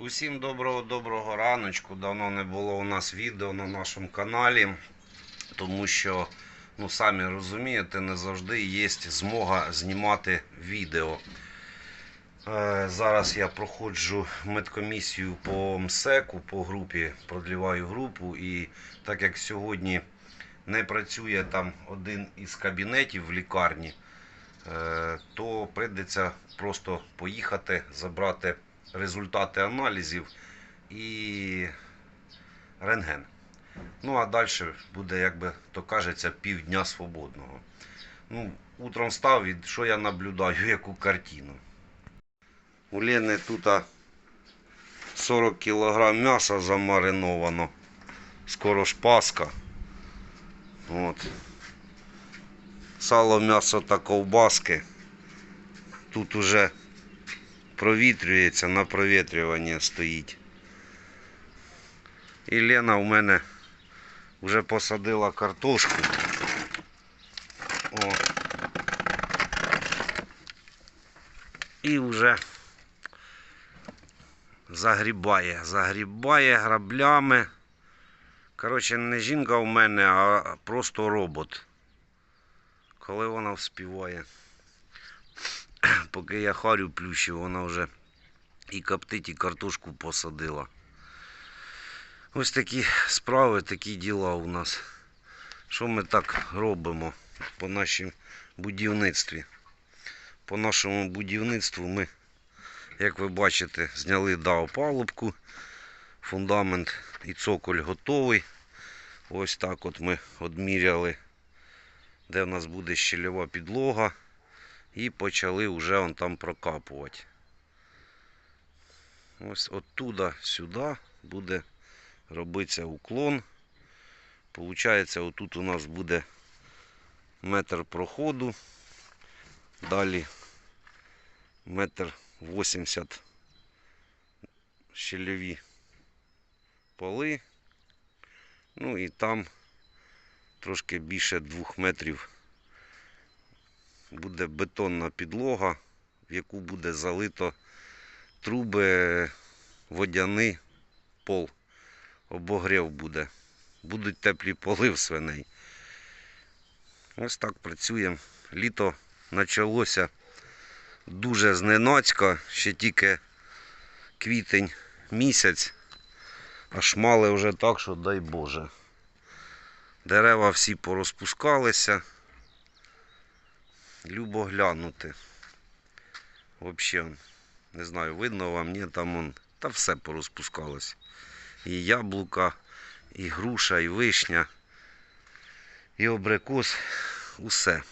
Усім доброго доброго раночку. Давно не було у нас відео на нашому каналі, тому що, ну самі розумієте, не завжди є змога знімати відео. Е, Зараз я проходжу медкомісію по МСЕКу, по групі, продліваю групу. І так як сьогодні не працює там один із кабінетів в лікарні, е, то прийдеться просто поїхати, забрати результати аналізів і рентген. Ну а далі буде, як би то кажеться, півдня свободного. Ну, утром став і що я наблюдаю, яку картину. У Лени тут 40 кг м'яса замариновано. Скоро ж Пасха. От. Сало, м'ясо та ковбаски. Тут уже провітрюється, на провітрюванні стоїть. І Лена у мене вже посадила картошку. О. І вже загрібає, загрібає граблями. Коротше, не жінка у мене, а просто робот. Коли вона вспіває. Поки я харю плющив, вона вже і коптить, і картошку посадила. Ось такі справи, такі діла у нас. Що ми так робимо по нашому будівництві? По нашому будівництву ми, як ви бачите, зняли да, опалубку, фундамент і цоколь готовий. Ось так от ми одміряли, де в нас буде щільова підлога. І почали вже он там прокапувати. Ось оттуда сюди буде робитися уклон. Получається, отут у нас буде метр проходу. Далі метр 80 щільові поли. Ну і там трошки більше двох метрів буде бетонна підлога, в яку буде залито труби, водяний пол. Обогрів буде. Будуть теплі поли в свиней. Ось так працюємо. Літо почалося дуже зненацька, ще тільки квітень місяць, а шмали вже так, що дай Боже. Дерева всі порозпускалися. Любо глянути. Взагалі, не знаю, видно вам, ні, там он, та все порозпускалось. І яблука, і груша, і вишня, і абрикос, усе.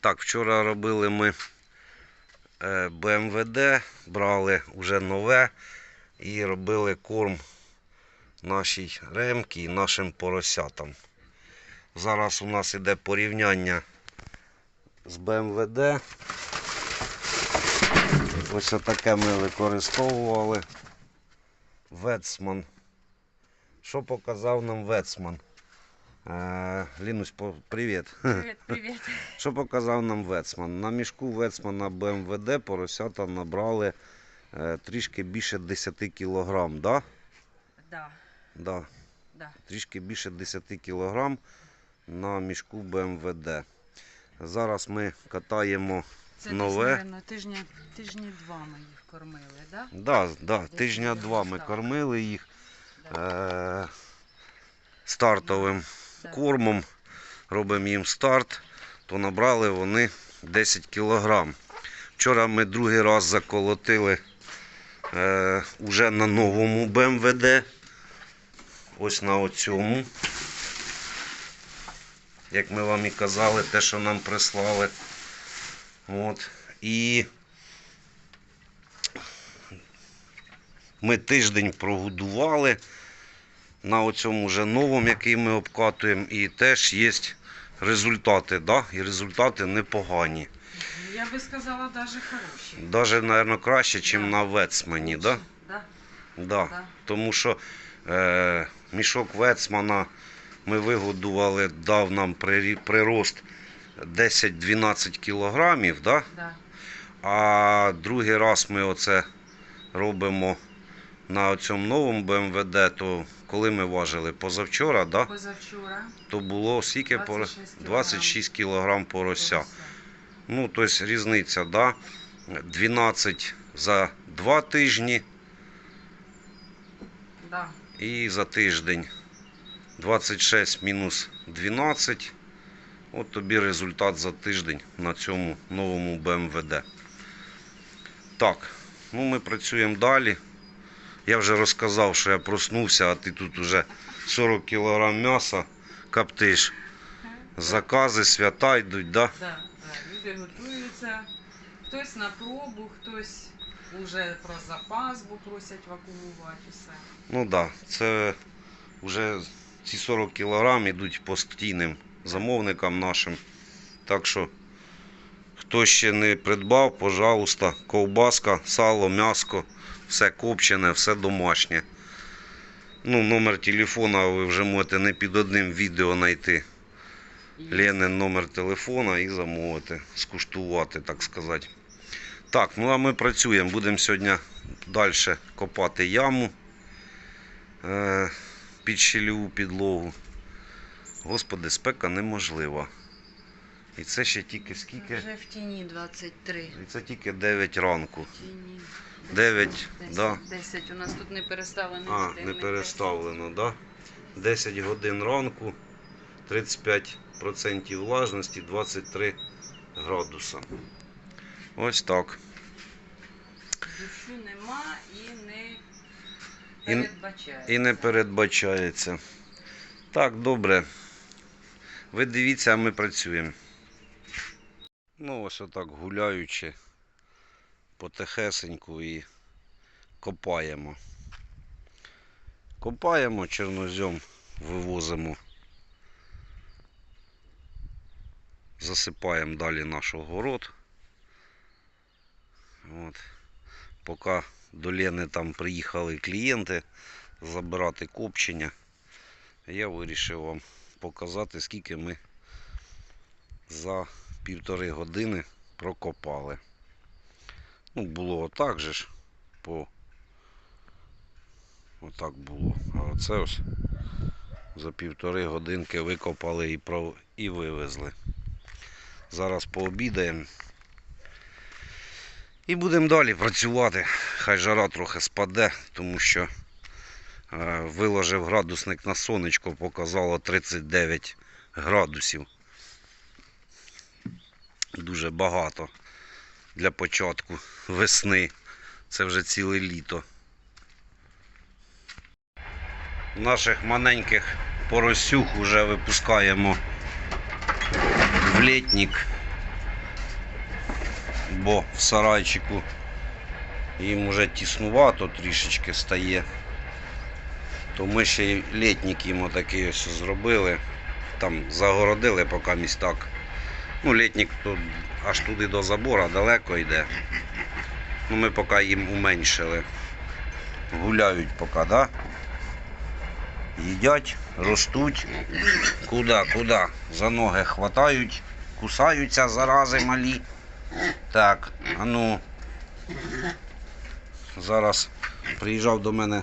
Так, вчора робили ми е, БМВД, брали вже нове і робили корм нашій ремки і нашим поросятам. Зараз у нас іде порівняння з БМВД. Ось таке ми використовували. Вецман. Що показав нам Вецман? Е, Лінусь, привіт. Привіт, привіт. Що показав нам Вецман? На мішку Вецмана БМВД поросята набрали е, трішки більше 10 кг, да? Да, Да. да. Трішки більше 10 кг на мішку БМВД. Зараз ми катаємо Це Нове. десь, наверно, тижня, тижні два ми їх кормили, да? Да, да, Десь тижня біля два ми кормили їх Да. е- стартовим Да. кормом. Робимо їм старт, то набрали вони 10 кг. Вчора ми другий раз заколотили е- уже на новому БМВД. Ось на оцьому. Як ми вам і казали, те, що нам прислали. От. І ми тиждень прогодували на оцьому вже новому, який ми обкатуємо, і теж є результати. Да? І результати непогані. Я би сказала, навіть хороші. Навіть, мабуть, краще, ніж Да. на Вецмані. Да? Да? Да. Да. Тому що е, мішок Вецмана ми вигодували, дав нам прирост 10-12 кілограмів, да? Да. а другий раз ми оце робимо на цьому новому БМВД, то коли ми важили позавчора, да, Позавчора. то було скільки пор- 26 кілограм. 26 кг порося. Порося. Ну, тобто різниця, да? 12 за 2 тижні Да. і за тиждень 26 мінус 12. От тобі результат за тиждень на цьому новому БМВД. Так, ну ми працюємо далі. Я вже розказав, що я проснувся, а ти тут уже 40 кг м'яса коптиш. Закази, свята йдуть, да? Да, да. Люди готуються. Хтось на пробу, хтось уже про запас, бо просять вакуумувати усе. Ну так, да, це вже ці 40 кг йдуть постійним замовникам нашим. Так що, хто ще не придбав, пожалуйста, ковбаска, сало, м'яско, все копчене, все домашнє. Ну, номер телефона ви вже можете не під одним відео знайти. Ленин номер телефона і замовити, скуштувати, так сказати. Так, ну а ми працюємо. Будемо сьогодні далі копати яму е, під щільову підлогу. Господи, спека неможлива. І це ще тільки скільки? Вже в тіні 23. І це тільки 9 ранку. В тіні. 9, 10, да. 10. У нас тут не переставлено. А, не переставлено, да? 10 годин ранку, 35% влажності, 23 градуса. Ось так. Дощу нема і не І. І не передбачається. Так, добре. Ви дивіться, а ми працюємо. Ну, ось отак гуляючи потихесеньку і копаємо. Копаємо, чорнозьом вивозимо. Засипаємо далі наш огород. От. Поки до Лени там приїхали клієнти забирати копчення, я вирішив вам показати, скільки ми за півтори години прокопали. Ну, було отак же ж, по отак було. А оце ось за півтори годинки викопали і, про... і вивезли. Зараз пообідаємо. І будемо далі працювати. Хай жара трохи спаде, тому що е, виложив градусник на сонечко, показало 39 градусів. Дуже багато для початку весни. Це вже ціле літо. Наших маленьких поросюх вже випускаємо в літник бо в сарайчику їм уже тіснувато трішечки стає. То ми ще й літник їм отакий ось зробили. Там загородили поки містак. Ну, літник тут аж туди до забора далеко йде. Ну, ми поки їм уменшили. Гуляють поки, да? Їдять, ростуть. Куди, куди? За ноги хватають, кусаються зарази малі. Так, а ну. Зараз приїжджав до мене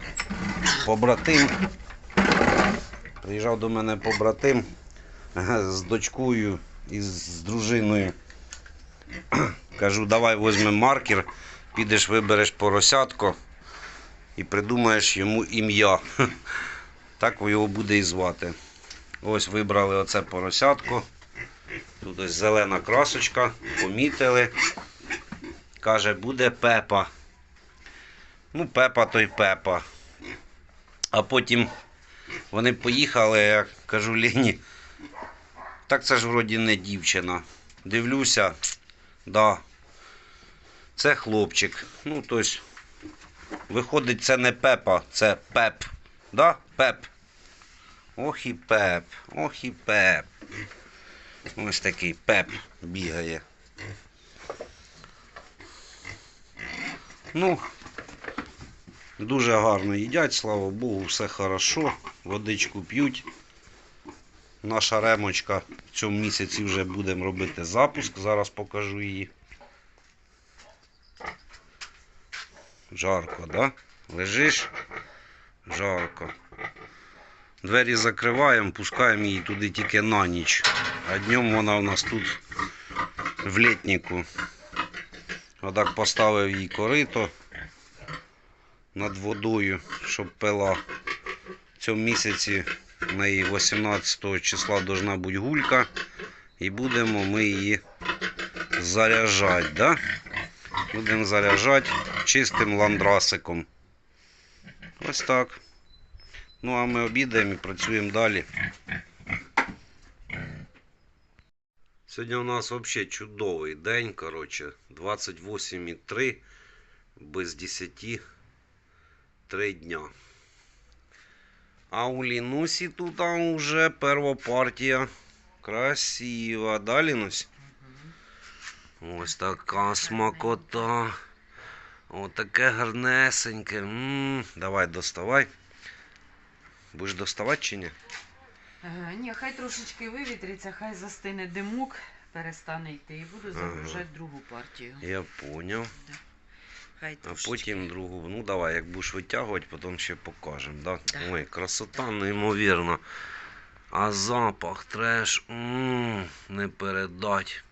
побратим. Приїжджав до мене побратим з дочкою і з дружиною. Кажу, давай візьмемо маркер, підеш, вибереш поросятко і придумаєш йому ім'я. Так його буде і звати. Ось вибрали оце поросятко. Тут ось зелена красочка, помітили. Каже, буде пепа. Ну, пепа то й пепа. А потім вони поїхали, я кажу Лені, так це ж вроді не дівчина. Дивлюся, да, це хлопчик. Ну, тобто, виходить, це не пепа, це пеп. Да? Пеп. Ох і пеп, ох і пеп. Ось такий пеп бігає. Ну, дуже гарно їдять, слава Богу, все хорошо. Водичку п'ють. Наша ремочка в цьому місяці вже будемо робити запуск. Зараз покажу її. Жарко, да? Лежиш? Жарко. Двері закриваємо, пускаємо її туди тільки на ніч. А днем вона у нас тут в літнику. Отак поставив їй корито над водою, щоб пила. В цьому місяці в неї 18 числа должна бути гулька. І будемо ми її заряджати, да? Будемо заряджати чистим ландрасиком. Ось так. Ну а ми обідаємо і працюємо далі. Сьогодні у нас взагалі чудовий день, коротше, 28,3 без 10 3 дня. А у Лінусі тут вже перша партія. Красива, да, Лінусь? Ось така смакота. Отаке гарнесеньке. м Давай доставай. Будеш доставати чи ні? Е, Ні, хай трошечки вивітриться, хай застине димок, перестане йти і буду Ага. загружати другу партію. Я поняв. Хай А трошечки. потім другу. Ну давай, як будеш витягувати, потім ще покажемо. Да? Да. Ой, красота неймовірна. А запах треш. м не передать.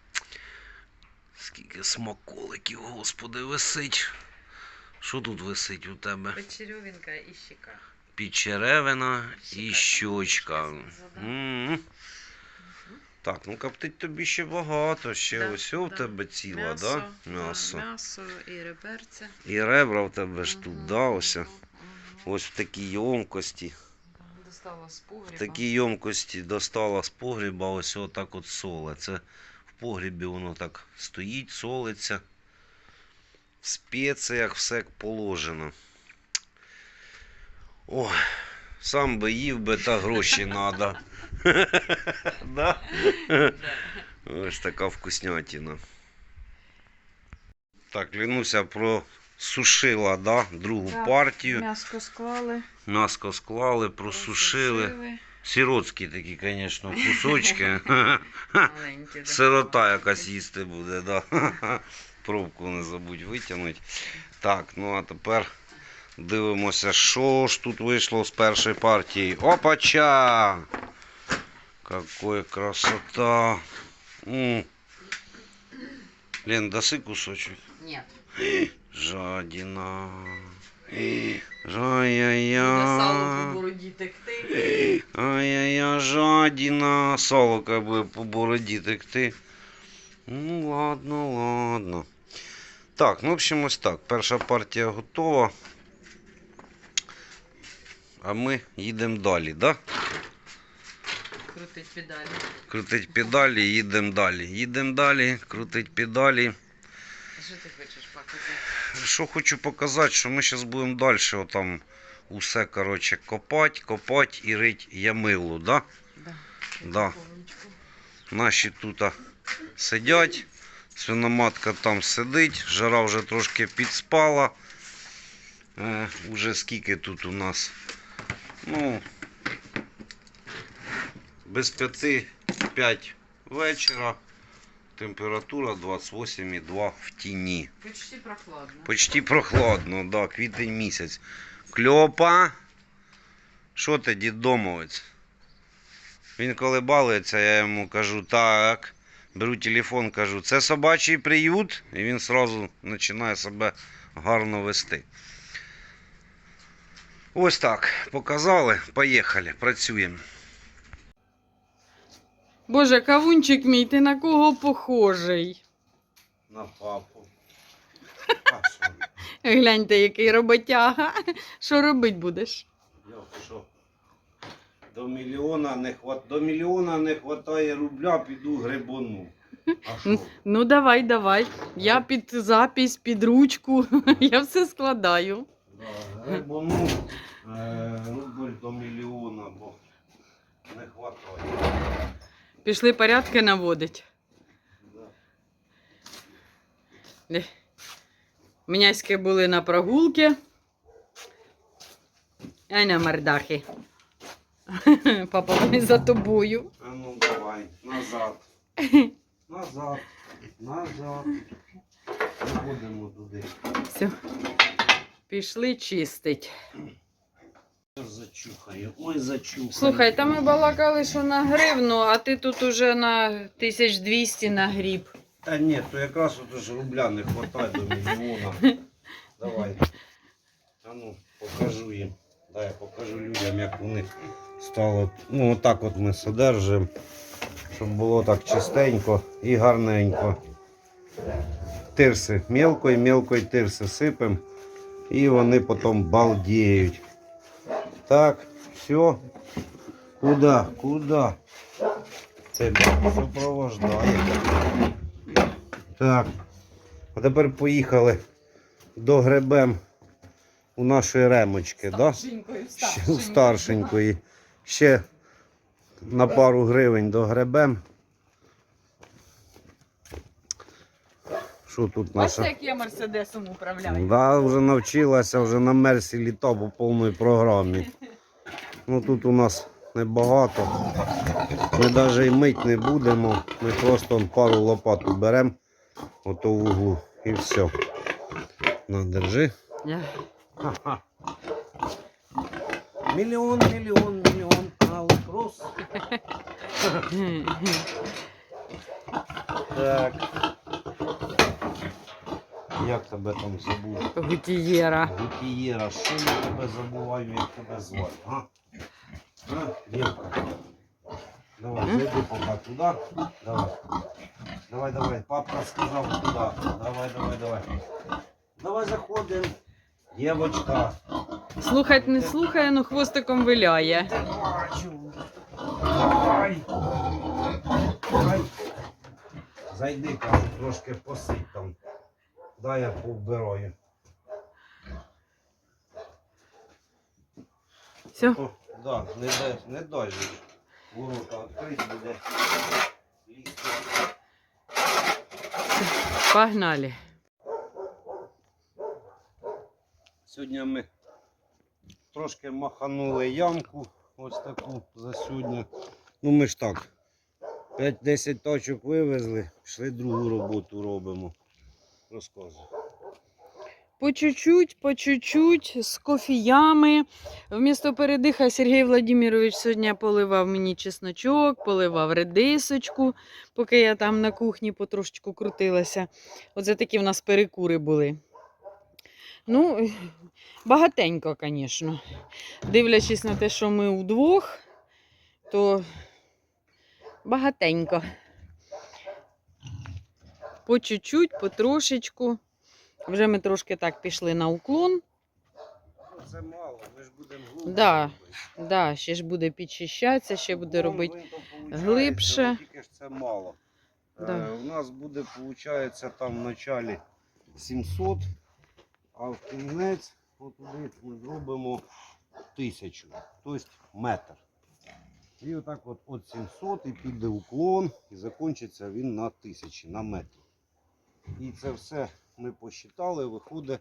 Скільки смаколиків, господи, висить. Що тут висить у тебе? Печерьовинка і щека. Пічеревина і щучка. так, задам. М. Так, ну коптить тобі ще багато. Ще Да, ось у тебе ціла, М'ясо, да? да, М'ясо. м'ясо і реберця. І ребра в тебе ж тут, да, ось. Ось в такій ємкості. Достала з погріба. В такій ємкості достала з погріба ось отак от соле. Це в погрібі воно так стоїть, солиться. В спеціях все як положено. Ой, сам би їв би та гроші треба. Ось така вкуснятина. Так, Лінуся просушила, да, другу Так, партію. М'яско склали. М'яско склали, просушили. просушили. Сиротські такі, звісно, кусочки. Сирота якась їсти буде, да. Пробку не забудь витягнути. Так, ну а тепер дивимося, що ж тут вийшло з першої партії. Опача! Какой красота! М. Лен, даси кусочек. Ні. Жадина. Сало по Ай-яй-яй. Ай-яй-яй, жадіна. Солока буде по бороді текти. Ну, ладно, ладно. Так, ну, в общем, ось так. Перша партія готова. А ми їдемо далі, да? Крутить педалі. Крутить педалі, їдемо далі. Їдемо далі, крутить педалі. Що ти хочеш показати? Що хочу показати, що ми зараз будемо далі отам усе, коротше, копати, копати і рить ямилу, да? Да. Да. Наші тут сидять, свиноматка там сидить, жара вже трошки підспала. Е, уже скільки тут у нас? Ну, без п'яти 5 вечора. Температура 28,2 в тіні. Почти прохладно. Почти прохладно, да, квітень місяць. Кльопа. Що ти, дідомовець? Він коли балується, я йому кажу, так. Беру телефон, кажу, це собачий приют, і він одразу починає себе гарно вести. Ось так. Показали, поїхали, працюємо. Боже, кавунчик мій, ти на кого похожий? На папу. Гляньте, який роботяга. Що робить будеш? Я що? До мільйона не хват... До мільйона не хватає рубля, піду грибону. А що? Ну давай, давай. Я під запись, під ручку. Я все складаю. Да, грибону е, рубль до мільйона, бо не хватає. Пішли порядки наводить. Да. Е. Міняськи були на прогулки. Ай на мордахи. Папа, вони за тобою. А ну давай, назад. Назад. Назад. Заходимо туди. Все. Пішли чистить. Зачухаю, ой, зачухаю. Слухай, та ми балакали, що на гривну, а ти тут уже на 1200 на гріб. Та ні, то якраз от ж рубля не вистачає до мільйона. Давай. А ну, покажу їм. Дай я покажу людям, як них стало. Ну, отак от ми содержимо, щоб було так чистенько і гарненько. Тирси мелкої, мелкої тирси сипемо. І вони потім балдіють. Так, все. Куда? Куда? Це супровождає. Так. А тепер поїхали до гребем у нашої ремочки, да? Старшенькою, старшенької. Ще на пару гривень до Що тут Бачите, як я мерседесом управляю? Да, вже навчилася вже на мерсі літа по повній програмі. Ну тут у нас небагато. Ми навіть і мить не будемо. Ми просто пару лопат беремо ото в углу і все. На, держи. Мільйон, мільйон, мільйон, алкрос. Так. Як тебе там забув? Гутієра. Гутієра, що я тебе забуваю, як тебе звати? А? А, Дівка. Давай, зайди поки туди. Давай. Давай, давай. Папа сказав туди. Давай, давай, давай. Давай заходимо. Дівочка. Слухать не слухає, но хвостиком виляє. Ти бачу. Давай. Давай. Зайди, кажу, трошки посидь там. Дай я повбираю. Все, О, да, не дай, не дай же. Ворота відкрити буде. лізти. погнали. Сьогодні ми трошки маханули ямку. Ось таку за сьогодні. Ну ми ж так. 5-10 точок вивезли, пішли другу роботу робимо. Розказуй. По чуть-чуть, по чуть-чуть, з кофіями. Вмісто передиха Сергій Владимирович сьогодні поливав мені чесночок, поливав редисочку, поки я там на кухні потрошечку крутилася. Оце такі в нас перекури були. Ну, багатенько, звісно. Дивлячись на те, що ми удвох, то багатенько. По чуть-чуть, потрошечку. Вже ми трошки так пішли на уклон. Ну, Це мало, ми ж будемо глибше. Да. Да, ще ж буде підчищатися, ще буде робити. глибше. Тільки ж це мало. Да. Е, у нас буде, виходить, там в началі 700, а в кінець отуди ми зробимо 1000, тобто метр. І отак от от 700 і піде уклон, і закінчиться він на 1000, на метр. І це все ми посчитали, виходить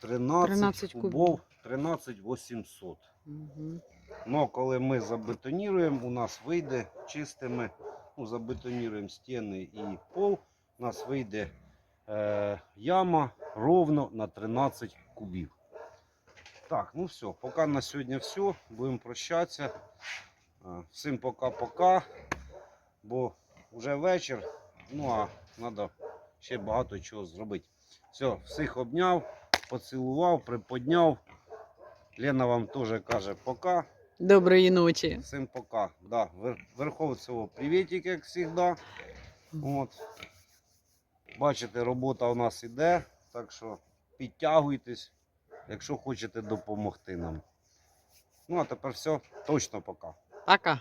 13, 13 кубов, 13 800. Угу. Ну, коли ми забетоніруємо, у нас вийде чистими, ну, забетоніруємо стіни і пол, у нас вийде е, яма ровно на 13 кубів. Так, ну все, поки на сьогодні все. Будемо прощатися. Е, Всім пока-пока. Бо вже вечір. Ну а треба ще багато чого зробити. Все, всіх обняв, поцілував, приподняв. Лена вам теж каже пока. Доброї ночі. Всім пока. Да, Вер- Верховцево приветик, як завжди. От. Бачите, робота у нас іде, так що підтягуйтесь, якщо хочете допомогти нам. Ну, а тепер все, точно пока. Пока.